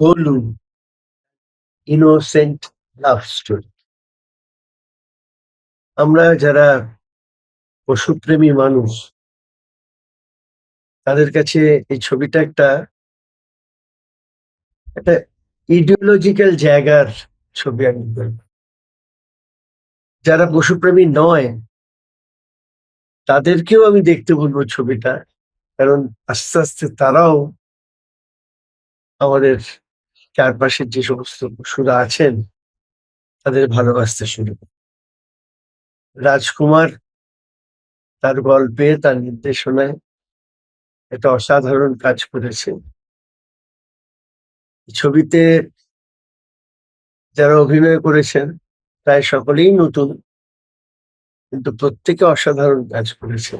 Golu innocent love story আমরা যারা পশুপ্রেমী মানুষ, তাদের কাছে এই ছবিটা একটা একটা ইডিওলজিক্যাল জায়গার ছবি আমি যারা পশুপ্রেমী নয়, তাদেরকেও আমি দেখতে বলব ছবিটা, কারণ আস্তে আস্তে তারাও আমাদের চারপাশের যে সমস্ত পশুরা আছেন, তাদের ভালোবাসতে শুরু রাজকুমার তার গল্পে, তার নির্দেশনায় একটা অসাধারণ কাজ করেছে। ছবিতে যারা অভিনয় করেছেন, প্রায় সকলেই নতুন, কিন্তু প্রত্যেকে অসাধারণ কাজ করেছে।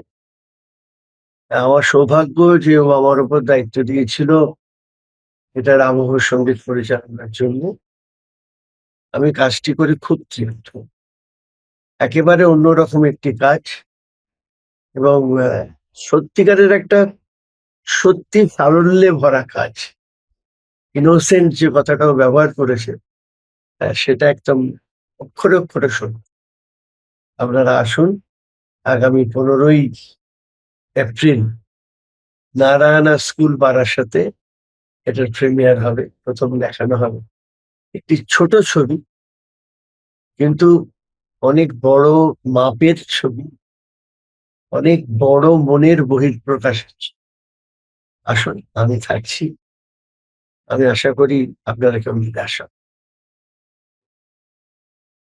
আমার সৌভাগ্য যে আমার উপর দায়িত্ব দিয়েছিল এটার আবহ সংগীত পরিচালনার জন্য। আমি কাজটি করে খুব তৃপ্ত। একেবারে অন্যরকম একটি কাজ এবং সত্যিকারের একটা সত্যি সারল্যে ভরা কাজ। ইনোসেন্ট যে কথাটাও ব্যবহার করেছে সেটা একদম অক্ষরে অক্ষরে সত্য আপনারা আসুন, আগামী পনেরোই এপ্রিল নারায়ণা স্কুল পাড়ার সাথে এটার প্রিমিয়ার হবে, প্রথম দেখানো হবে। একটি ছোট ছবি, কিন্তু অনেক বড় মাপের ছবি, অনেক বড় মনের বহির্প্রকাশ হচ্ছে আসুন, আমি থাকছি। আমি আশা করি আপনারা কেউ নিরাশ